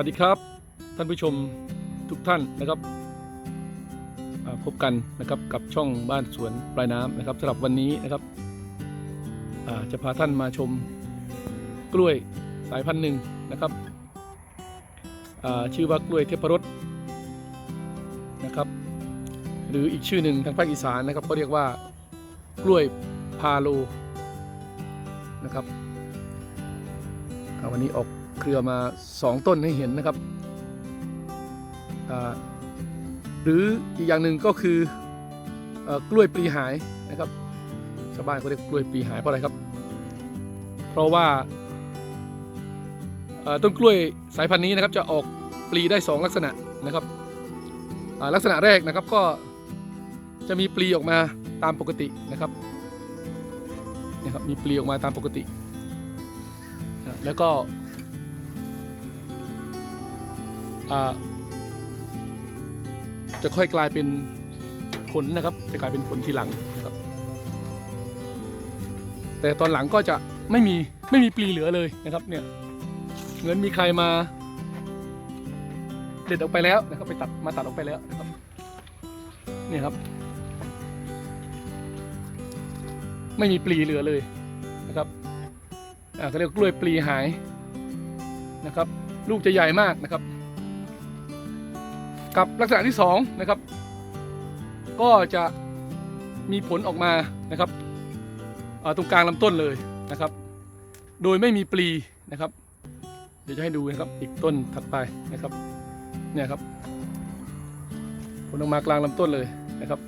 วัสดีครับ ท่านผู้ชมทุกท่านนะครับพบกันนะครับกับช่องบ้านสวนปลายน้ำนะครับสำหรับวันนี้นะครับจะพาท่านมาชมกล้วยสายพันธุ์หนึ่งนะครับชื่อว่ากล้วยเทพรสนะครับ หรืออีกชื่อหนึ่งทางภาคอีสานนะครับก็เรียกว่ากล้วยพาโลนะครับวันนี้ออก เครือมา 2 ต้นให้เห็นนะครับ หรืออีกอย่างหนึ่งก็คืออกล้วยปลีหายนะครับชาวบ้านเขาเรียกกล้วยปลีหายเพราะอะไรครับ เพราะว่าต้นกล้วยสายพันธุ์นี้นะครับจะออกปลีได้ 2 ลักษณะนะครับลักษณะแรกนะครับก็จะมีปลีออกมาตามปกตินะครับนี่ครับมีปลีออกมาตามปกติ แล้วก็ จะค่อยกลายเป็นผลนะครับ จะกลายเป็นผลทีหลังนะครับ แต่ตอนหลังก็จะไม่มีไม่มีปลีเหลือเลยนะครับ เนี่ยเหมือนมีใครมาเด็ดออกไปแล้วนะครับไปตัดมาตัดออกไปแล้วนะครับเนี่ยครับ ไม่มีปลีเหลือเลยนะครับอ่าเขาเรียกว่ากล้วยปลีหายนะครับ ลูกจะใหญ่มากนะครับ กับลักษณะที่สองนะครับ ก็จะมีผลออกมานะครับตรงกลางลำต้นเลยนะครับ โดยไม่มีปลีนะครับ เดี๋ยวจะให้ดูนะครับอีกต้นถัดไปนะครับเนี่ยครับ ผลออกมากลางลำต้นเลยนะครับ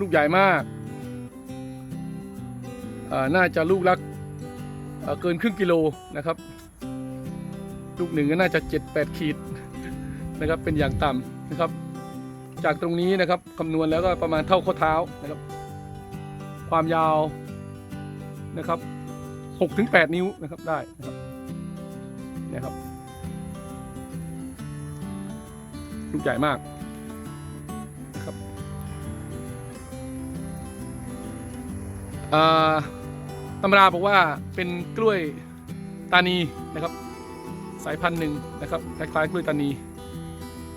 ลูกใหญ่มากน่าจะลูกลักเเกินครึ่งกิโลนะครับ ลูกหนึ่งก็น่าจะ 7-8 ขีด นะครับเป็นอย่างต่ำนะครับ จากตรงนี้นะครับคำนวณแล้วก็ประมาณเท่าข้อเท้านะครับ ความยาวนะครับ6ถึง8นิ้วนะครับได้นะครับนี่ยครับลูกใหญ่มากนะครับตำราบอกว่าเป็นกล้วยตานีนะครับ สายพันธุ์หนึ่งนะครับคล้ายๆกล้วยตานี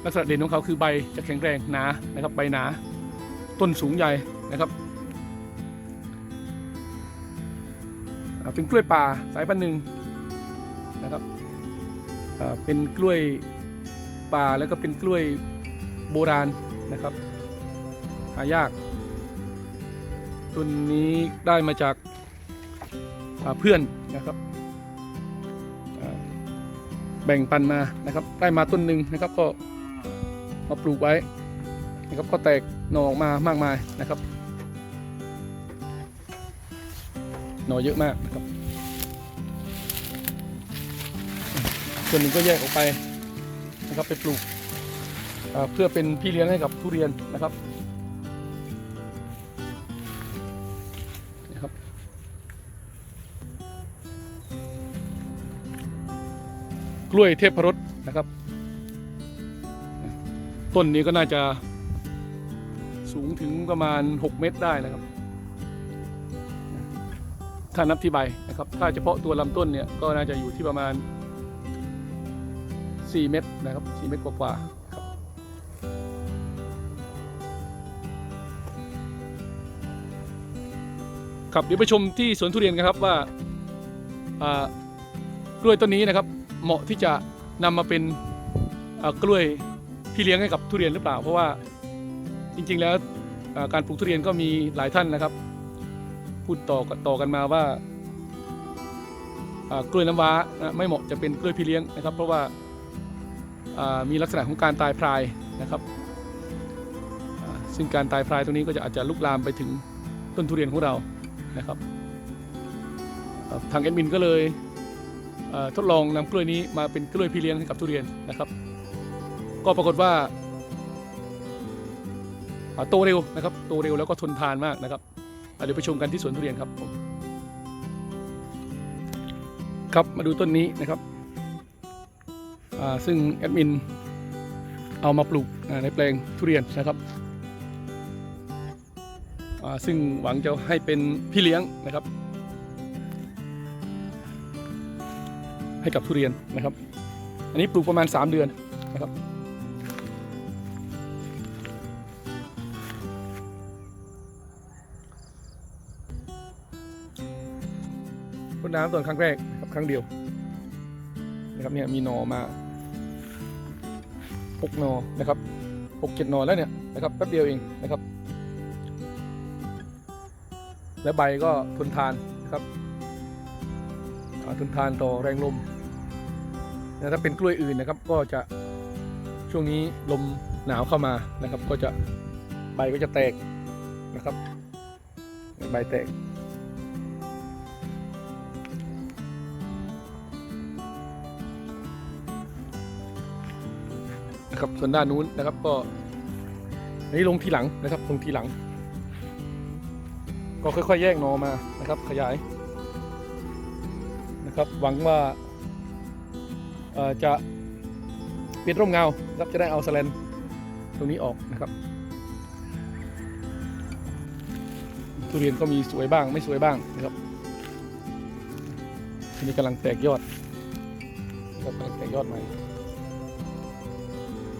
ลักษณะเด่นของเขาคือใบจะแข็งแรงหนานะครับใบหนา ต้นสูงใหญ่นะครับเป็นกล้วยป่าสายพันธุ์หนึ่งนะครับเป็นกล้วยป่าแล้วก็เป็นกล้วยโบราณนะครับหายากต้นนี้ได้มาจากาเพื่อนนะครับแบ่งปันมานะครับ ได้มาต้นหนึ่งนะครับก็ มาปลูกไว้นะครับก็แตกหน่อออกมามากมายนะครับหน่อเยอะมากนะครับ ส่วนหนึ่งก็แยกออกไปนะครับไปปลูกเพื่อเป็นพี่เลี้ยงให้กับทุเรียนนะครับนะครับ กล้วยเทพรสนะครับ ต้นนี้ก็น่าจะสูงถึงประมาณ 6 เมตรได้นะครับ ถ้านับที่ใบนะครับ ถ้าเฉพาะตัวลำต้นเนี่ยก็น่าจะอยู่ที่ประมาณ 4 เมตรนะครับ 4 เมตรกว่าๆครับครับเดี๋ยวไปชมที่สวนทุเรียนกันครับว่ากล้วยต้นนี้นะครับ เหมาะที่จะนำมาเป็นกล้วย พี่เลี้ยงให้กับทุเรียนหรือเปล่า เพราะว่าจริง ๆ แล้วการปลูกทุเรียนก็มีหลายท่านนะครับ พูดต่อต่อกันมาว่ากล้วยน้ำว้าไม่เหมาะจะเป็นกล้วยพี่เลี้ยงนะครับ เพราะว่ามีลักษณะของการตายพรายนะครับ ซึ่งการตายพรายตรงนี้ก็จะอาจจะลุกลามไปถึงต้นทุเรียนของเรานะครับทางแอดมินก็เลยทดลองนำกล้วยนี้มาเป็นกล้วยพี่เลี้ยงให้กับทุเรียนนะครับ ก็ปรากฏว่าโตเร็วนะครับโตเร็วแล้วก็ทนทานมากนะครับเดี๋ยวไปชมกันที่สวนทุเรียนครับผมครับมาดูต้นนี้นะครับซึ่งแอดมินเอามาปลูกในแปลงทุเรียนนะครับซึ่งหวังจะให้เป็นพี่เลี้ยงนะครับ ให้กับทุเรียนนะครับ อันนี้ปลูกประมาณ 3 เดือนนะครับ พ่นน้ำตอนครั้งแรกครับครั้งเดียวนะครับเนี่ยมีนอมาหกนอนะครับหกเจ็ดนอแล้วเนี่ยนะครับแป๊บเดียวเองนะครับ และใบก็ทนทานนะครับทนทานต่อแรงลมแต่ถ้าเป็นกล้วยอื่นนะครับก็จะช่วงนี้ลมหนาวเข้ามานะครับ ก็จะใบก็จะแตกนะครับ ใบแตก นะครับ ส่วนด้านนู้นนะครับ ก็อันนี้ลงทีหลังนะครับ ลงทีหลัง ก็ค่อยๆ แยกนอมานะครับ ขยายนะครับ หวังว่าจะเป็นร่มเงาครับจะได้เอาสแลนตรงนี้ออกนะครับทุเรียนก็มีสวยบ้างไม่สวยบ้างนะครับทีนี้กำลังแตกยอดกำลังแตกยอดใหม่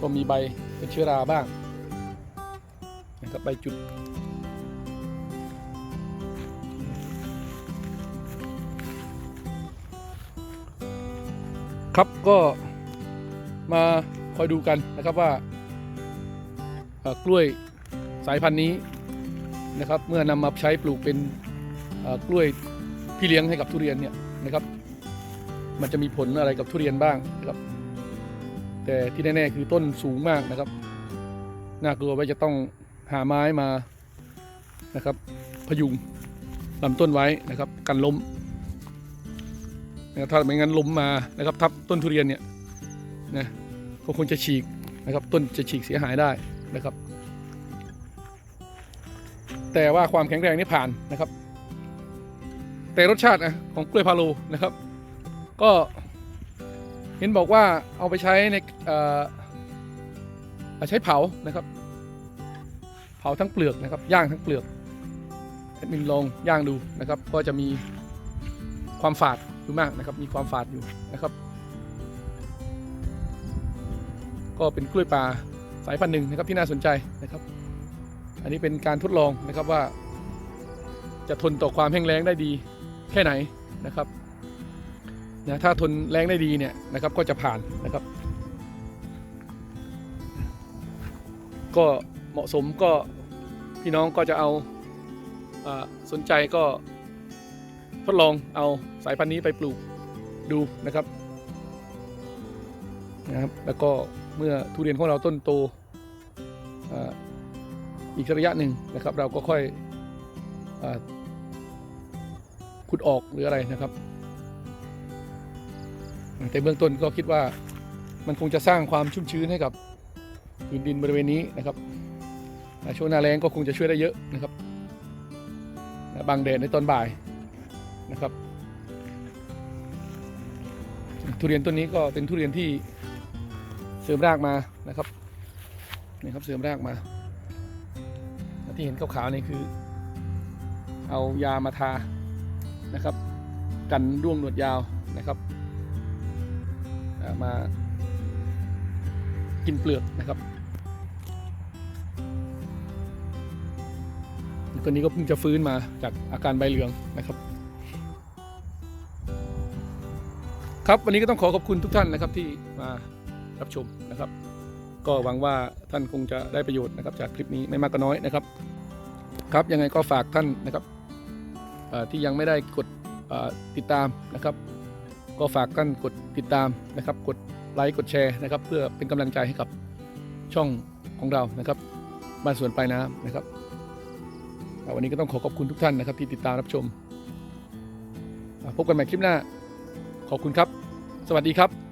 ก็มีใบเป็นเชื้อราบ้างนะครับใบจุด ครับก็มาคอยดูกันนะครับว่ากล้วยสายพันธุ์นี้นะครับเมื่อนำมาใช้ปลูกเป็นกล้วยพี่เลี้ยงให้กับทุเรียนเนี่ยนะครับ มันจะมีผลอะไรกับทุเรียนบ้างนะครับ แต่ที่แน่ๆคือต้นสูงมากนะครับ น่ากลัวว่าจะต้องหาไม้มานะครับ พยุงลำต้นไว้นะครับกันล้มนะครับถ้าไม่งั้นล้มมานะครับทับต้นทุเรียนเนี่ยนะก็คงจะฉีกนะครับต้นจะฉีกเสียหายได้นะครับ แต่ว่าความแข็งแรงนี่ผ่านนะครับ แต่รสชาตินะของกล้วยพาโลนะครับ ก็ เห็นบอกว่าเอาไปใช้ในใช้เผานะครับ เผาทั้งเปลือกนะครับ ย่างทั้งเปลือกแอดมินลองย่างดูนะครับ ก็จะมีความฝาดอยู่มากนะครับ มีความฝาดอยู่นะครับ ก็เป็นกล้วยป่าสายพันธุ์หนึ่งนะครับที่น่าสนใจนะครับ อันนี้เป็นการทดลองนะครับว่า จะทนต่อความแห้งแล้งได้ดีแค่ไหนนะครับ นะถ้าทนแรงได้ดีเนี่ยนะครับก็จะผ่านนะครับ ก็เหมาะสมก็พี่น้องก็จะเอาสนใจก็ทดลองเอาสายพันธุ์นี้ไปปลูกดูนะครับนะครับ แล้วก็เมื่อทุเรียนของเราต้นโตอ,อีกระยะหนึ่งนะครับ เราก็ค่อยอขุดออกหรืออะไรนะครับ แต่เบื้องต้นก็คิดว่ามันคงจะสร้างความชุ่มชื้นให้กับพื้นดินบริเวณนี้นะครับช่วงหน้าแล้งก็คงจะช่วยได้เยอะนะครับอ่างแดดในตอนบ่ายนะครับ ทุเรียนต้นนี้ก็เป็นทุเรียนที่เสริมรากมานะครับนี่ครับเสริมรากมา ที่เห็นขาวๆนี่คือ เอายามาทานะครับ กันร่วงหนวดยาวนะครับ มากินเปลือกนะครับตัวนี้ก็เพิ่งจะฟื้นมาจากอาการใบเหลืองนะครับ ครับวันนี้ก็ต้องขอขอบคุณทุกท่านนะครับที่มารับชมนะครับ ก็หวังว่าท่านคงจะได้ประโยชน์นะครับ จากคลิปนี้ไม่มากก็น้อยนะครับ ครับยังไงก็ฝากท่านนะครับที่ยังไม่ได้กดติดตามนะครับ ก็ฝากกันกดติดตามนะครับ กดไลค์กดแชร์นะครับ เพื่อเป็นกำลังใจให้กับช่องของเรานะครับบ้านสวนปลายน้ำนะครับวันนี้ก็ต้องขอขอบคุณทุกท่านนะครับ ที่ติดตามรับชม พบกันใหม่คลิปหน้า ขอบคุณครับ สวัสดีครับ